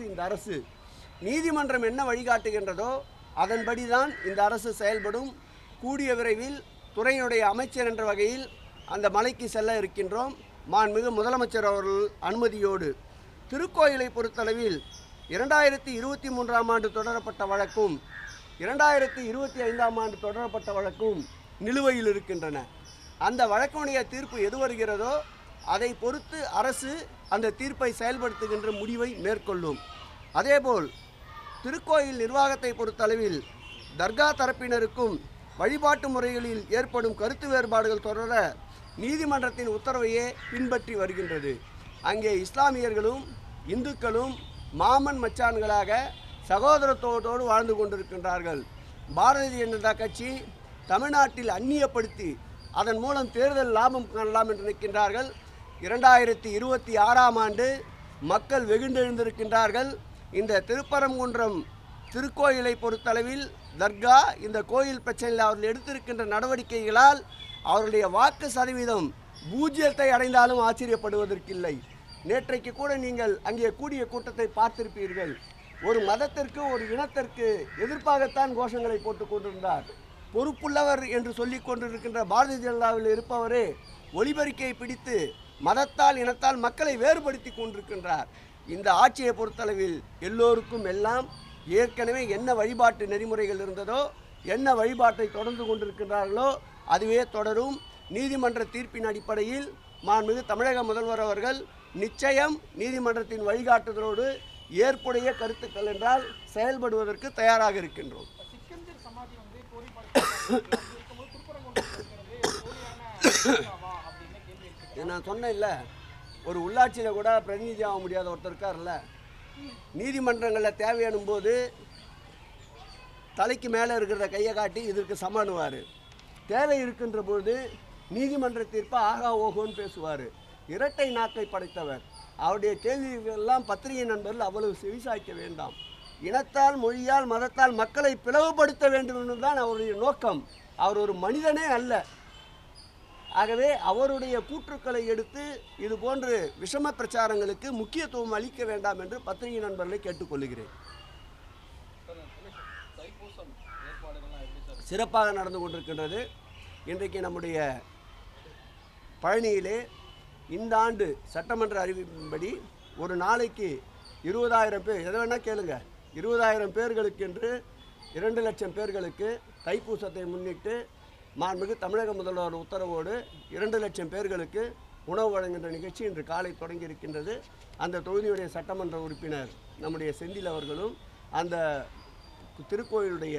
அரசு இந்த அரசு நீதிமன்றம் என்ன வழிகாட்டுகின்றதோ அதன்படி தான் இந்த அரசு செயல்படும். கூடிய விரைவில் துறையினுடைய அமைச்சர் என்ற வகையில் அந்த மலைக்கு செல்ல இருக்கின்றோம். மாண்புமிகு முதலமைச்சர் அவர்கள் அனுமதியோடு திருக்கோயிலை பொறுத்தளவில் இரண்டாயிரத்தி இருபத்தி மூன்றாம் ஆண்டு தொடரப்பட்ட வழக்கும் இரண்டாயிரத்தி இருபத்தி ஐந்தாம் ஆண்டு தொடரப்பட்ட வழக்கும் நிலுவையில் இருக்கின்றன. அந்த வழக்கினுடைய தீர்ப்பு எது வருகிறதோ அதை பொறுத்து அரசு அந்த தீர்ப்பை செயல்படுத்துகின்ற முடிவை மேற்கொள்ளும். அதேபோல் திருக்கோயில் நிர்வாகத்தை பொறுத்தளவில் தர்கா தரப்பினருக்கும் வழிபாட்டு முறைகளில் ஏற்படும் கருத்து வேறுபாடுகள் தொடர நீதிமன்றத்தின் உத்தரவையே பின்பற்றி வருகின்றது. அங்கே இஸ்லாமியர்களும் இந்துக்களும் மாமன் மச்சான்களாக சகோதரத்தோடு வாழ்ந்து கொண்டிருக்கின்றார்கள். பாரதிய ஜனதா கட்சி தமிழ்நாட்டில் அந்நியப்படுத்தி அதன் மூலம் தேர்தல் லாபம் காணலாம் என்று நிற்கின்றார்கள் இரண்டாயிரத்தி இருபத்தி ஆறாம் ஆண்டு மக்கள் வெகுண்டெழுந்திருக்கின்றார்கள். இந்த திருப்பரங்குன்றம் திருக்கோயிலை பொறுத்தளவில் தர்கா இந்த கோயில் பிரச்சனையில் அவர்கள் எடுத்திருக்கின்ற நடவடிக்கைகளால் அவருடைய வாக்கு சதவீதம் பூஜ்ஜியத்தை அடைந்தாலும் ஆச்சரியப்படுவதற்கில்லை. நேற்றைக்கு கூட நீங்கள் அங்கே கூடிய கூட்டத்தை பார்த்திருப்பீர்கள். ஒரு மதத்திற்கு ஒரு இனத்திற்கு எதிர்ப்பாகத்தான் கோஷங்களை போட்டுக் கொண்டிருந்தார். பொறுப்புள்ளவர் என்று சொல்லிக் கொண்டிருக்கின்ற பாரதிய ஜனதாவில் இருப்பவரே ஒலிபெருக்கையை பிடித்து மதத்தால் இனத்தால் மக்களை வேறுபடுத்தி கொண்டிருக்கின்றார். இந்த ஆட்சியை பொறுத்தளவில் எல்லோருக்கும் எல்லாம் ஏற்கனவே என்ன வழிபாட்டு நெறிமுறைகள் இருந்ததோ என்ன வழிபாட்டை தொடர்ந்து கொண்டிருக்கின்றார்களோ அதுவே தொடரும். நீதிமன்ற தீர்ப்பின் அடிப்படையில் மாண்புமிகு தமிழக முதல்வர் அவர்கள் நிச்சயம் நீதிமன்றத்தின் வழிகாட்டுதலோடு ஏற்புடைய கருத்துக்கள் என்றால் செயல்படுவதற்கு தயாராக இருக்கின்றோம். சமாதி வந்து நான் சொன்னேன் இல்லை ஒரு உள்ளாட்சியில் கூட பிரதிநிதி ஆக முடியாத ஒருத்தர் இருக்கார்ல நீதிமன்றங்களில் தேவையானும் போது தலைக்கு மேலே இருக்கிறத கையை காட்டி இதற்கு சமானுவார் தேவை இருக்கின்ற பொழுது நீதிமன்ற தீர்ப்பை ஆகா ஓகோன்னு பேசுவார். இரட்டை நாக்கை படைத்தவர். அவருடைய கேள்விகளெல்லாம் பத்திரிகை நண்பர்கள் அவ்வளவு செவிசாய்க்க வேண்டாம். இனத்தால் மொழியால் மதத்தால் மக்களை பிளவுபடுத்த வேண்டும் தான் அவருடைய நோக்கம். அவர் ஒரு மனிதனே அல்ல. ஆகவே அவருடைய கூற்றுக்களை எடுத்து இது போன்று விஷம பிரச்சாரங்களுக்கு முக்கியத்துவம் அளிக்க வேண்டாம் என்று பத்திரிகை நண்பர்களை கேட்டுக்கொள்கிறேன். சிறப்பாக நடந்து கொண்டிருக்கின்றது. இன்றைக்கு நம்முடைய பழனியிலே இந்த ஆண்டு சட்டமன்ற அறிவிப்பின்படி ஒரு நாளைக்கு இருபதாயிரம் பேர் எதை வேணால் கேளுங்க. இருபதாயிரம் பேர்களுக்கு என்று இரண்டு லட்சம் பேர்களுக்கு தைப்பூசத்தை முன்னிட்டு மாண்புமிகு தமிழக முதல்வர் உத்தரவோடு இரண்டு லட்சம் பேர்களுக்கு உணவு வழங்குகின்ற நிகழ்ச்சி இன்று காலை தொடங்கி இருக்கின்றது. அந்த தொகுதியுடைய சட்டமன்ற உறுப்பினர் நம்முடைய செந்தில் அவர்களும் அந்த திருக்கோயிலுடைய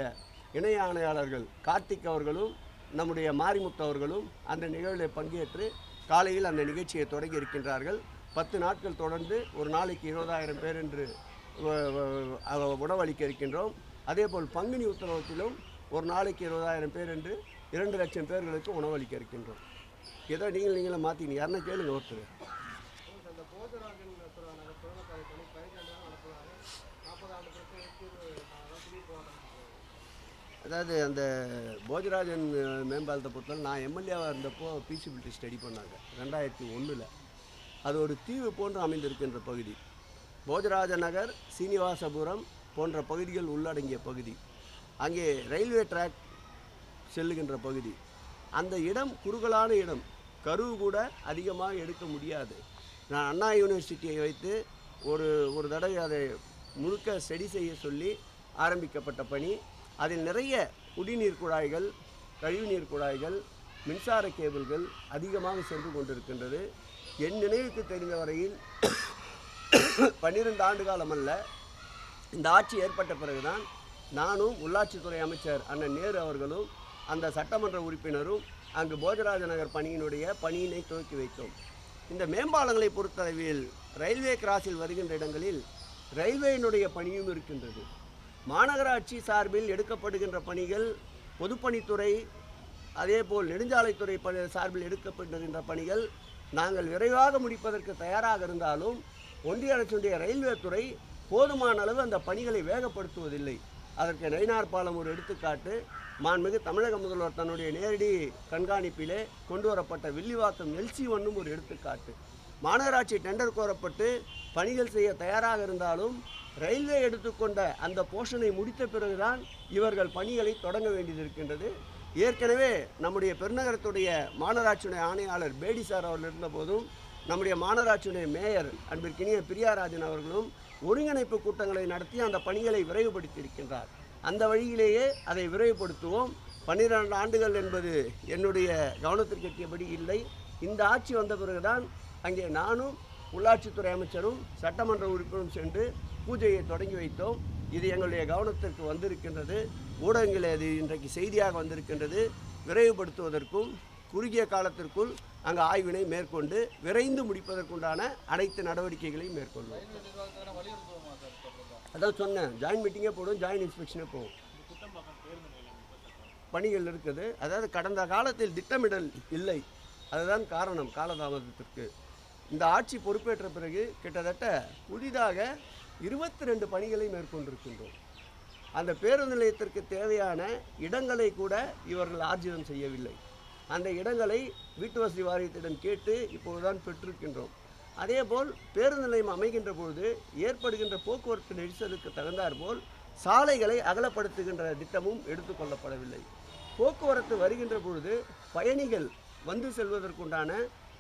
இணை ஆணையாளர்கள் கார்த்திக் அவர்களும் நம்முடைய மாரிமுத்து அவர்களும் அந்த நிகழ்வில் பங்கேற்று காலையில் அந்த நிகழ்ச்சியை தொடங்கி இருக்கின்றார்கள். பத்து நாட்கள் தொடர்ந்து ஒரு நாளைக்கு இருபதாயிரம் பேர் என்று உணவளிக்க இருக்கின்றோம். அதேபோல் பங்குனி உத்தரவத்திலும் ஒரு நாளைக்கு இருபதாயிரம் பேர் என்று இரண்டு லட்சம் பேர்களுக்கு உணவளிக்க இருக்கின்றோம். ஏதோ நீங்கள் நீங்களும் மாற்றிங்க யாருன்னா கேளுங்க ஒருத்தர். அதாவது அந்த போஜராஜன் மேம்பாலத்தை பொறுத்தவரை நான் எம்எல்ஏவாக இருந்தப்போ பீசிபிலிட்டி ஸ்டடி பண்ணாங்க. ரெண்டாயிரத்தி ஒன்றில் அது ஒரு தீவு போன்று அமைந்திருக்கின்ற பகுதி. போஜராஜ நகர் சீனிவாசபுரம் போன்ற பகுதிகள் உள்ளடங்கிய பகுதி. அங்கே ரயில்வே ட்ராக் செல்லுகின்ற பகுதி. அந்த இடம் குறுகலான இடம். கருவு கூட அதிகமாக எடுக்க முடியாது. நான் அண்ணா யூனிவர்சிட்டியை வைத்து ஒரு ஒரு தடவை அதை முழுக்க செடி செய்ய சொல்லி ஆரம்பிக்கப்பட்ட பணி. அதில் நிறைய குடிநீர் குழாய்கள் கழிவுநீர் குழாய்கள் மின்சார கேபிள்கள் அதிகமாக சென்று கொண்டிருக்கின்றது. என் நினைவுக்கு தெரிந்த வரையில் பன்னிரெண்டு ஆண்டு காலம் அல்ல. இந்த ஆட்சி ஏற்பட்ட பிறகுதான் நானும் உள்ளாட்சித்துறை அமைச்சர் அண்ணன் நேரு அவர்களும் அந்த சட்டமன்ற உறுப்பினரும் அங்கு போஜராஜ நகர் பணியினுடைய பணியினை துவக்கி வைத்தோம். இந்த மேம்பாலங்களை பொறுத்தளவில் ரயில்வே கிராஸில் வருகின்ற இடங்களில் ரயில்வேயினுடைய பணியும் இருக்கின்றது. மாநகராட்சி சார்பில் எடுக்கப்படுகின்ற பணிகள் பொதுப்பணித்துறை அதேபோல் நெடுஞ்சாலைத்துறை பணி சார்பில் எடுக்கப்படுகின்ற பணிகள் நாங்கள் விரைவாக முடிப்பதற்கு தயாராக இருந்தாலும் ஒன்றிய அரசுடைய ரயில்வே துறை போதுமான அளவு அந்த பணிகளை வேகப்படுத்துவதில்லை. அதற்கு நயினார் பாலம் ஒரு எடுத்துக்காட்டு. மாண்புமிகு தமிழக முதல்வர் தன்னுடைய நேரடி கண்காணிப்பிலே கொண்டு வரப்பட்ட வில்லிவாக்கம் எல்சி ஒன்றும் ஒரு எடுத்துக்காட்டு. மாநகராட்சி டெண்டர் கோரப்பட்டு பணிகள் செய்ய தயாராக இருந்தாலும் ரயில்வே எடுத்துக்கொண்ட அந்த போர்ஷனை முடித்த பிறகுதான் இவர்கள் பணிகளை தொடங்க வேண்டியது இருக்கின்றது ஏற்கனவே நம்முடைய பெருநகரத்துடைய மாநகராட்சியுடைய ஆணையாளர் பேடி சார் அவர்கள் இருந்தபோதும் நம்முடைய மாநகராட்சியுடைய மேயர் அன்பிற்கினிய பிரியாராஜன் அவர்களும் ஒருங்கிணைப்பு கூட்டங்களை நடத்தி அந்த பணிகளை விரைவுபடுத்தி இருக்கின்றார் அந்த வழியிலேயே அதை விரைவுபடுத்துவோம். பன்னிரெண்டு ஆண்டுகள் என்பது என்னுடைய கவனத்திற்கு எட்டியபடி இல்லை. இந்த ஆட்சி வந்த பிறகுதான் அங்கே நானும் உள்ளாட்சித்துறை அமைச்சரும் சட்டமன்ற உறுப்பினரும் சென்று பூஜையை தொடங்கி வைத்தோம். இது எங்களுடைய கவனத்திற்கு வந்திருக்கின்றது. ஊடகங்களில் அது இன்றைக்கு செய்தியாக வந்திருக்கின்றது. விரைவுபடுத்துவதற்கும் குறுகிய காலத்திற்குள் அங்கே ஆய்வினை மேற்கொண்டு விரைந்து முடிப்பதற்குண்டான அனைத்து நடவடிக்கைகளையும் மேற்கொள்வோம். அதான் சொன்னேன் ஜாயின் மீட்டிங்கே போடும் ஜாயின் இன்ஸ்பெக்ஷனே போகும் பணிகள் இருக்குது. அதாவது கடந்த காலத்தில் திட்டமிடல் இல்லை. அதுதான் காரணம் காலதாமதத்திற்கு. இந்த ஆட்சி பொறுப்பேற்ற பிறகு கிட்டத்தட்ட புதிதாக இருபத்தி ரெண்டு பணிகளை மேற்கொண்டிருக்கின்றோம். அந்த பேருந்து நிலையத்திற்கு தேவையான இடங்களை கூட இவர்கள் ஆர்ஜிதம் செய்யவில்லை. அந்த இடங்களை வீட்டு வசதி வாரியத்திடம் கேட்டு இப்போதுதான் பெற்றிருக்கின்றோம். அதேபோல் பேருந்து நிலையம் அமைகின்ற பொழுது ஏற்படுகின்ற போக்குவரத்து நெரிசலுக்கு தகுந்தாற்போல் சாலைகளை அகலப்படுத்துகின்ற திட்டமும் எடுத்துக்கொள்ளப்படவில்லை போக்குவரத்து வருகின்ற பொழுது பயணிகள் வந்து செல்வதற்குண்டான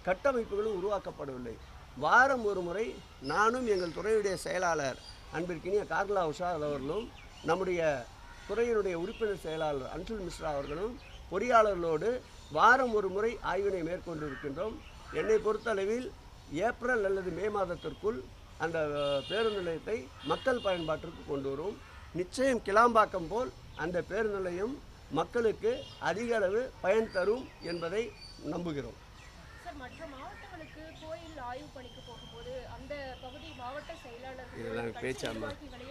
கட்டமைப்புகளும் உருவாக்கப்படவில்லை. வாரம் ஒரு முறை நானும் எங்கள் துறையுடைய செயலாளர் அன்பிற்கினிய கார்லா உஷா அவர்களும் நம்முடைய துறையினுடைய உறுப்பினர் செயலாளர் அன்சுல் மிஸ்ரா அவர்களும் பொறியாளர்களோடு வாரம் ஒரு முறை ஆய்வினை மேற்கொண்டு இருக்கின்றோம் என்னை பொறுத்தளவில் ஏப்ரல் அல்லது மே மாதத்திற்குள் அந்த பேருந்து நிலையத்தை மக்கள் பயன்பாட்டிற்கு கொண்டு வரும். நிச்சயம் கிளாம்பாக்கம் போல் அந்த பேருந்து நிலையம் மக்களுக்கு அதிக அளவு பயன் தரும் என்பதை நம்புகிறோம். சார் மற்ற மாவட்டங்களுக்கு கோயில் ஆய்வு பணிக்கு போகும்போது அந்த பகுதி மாவட்ட செயலாளர்கள் இதெல்லாம் பேச்சாமா?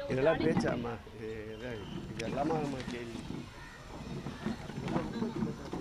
இதெல்லாம் பேச்சாமா? இது இது- இதெல்லாமா கேள்வி.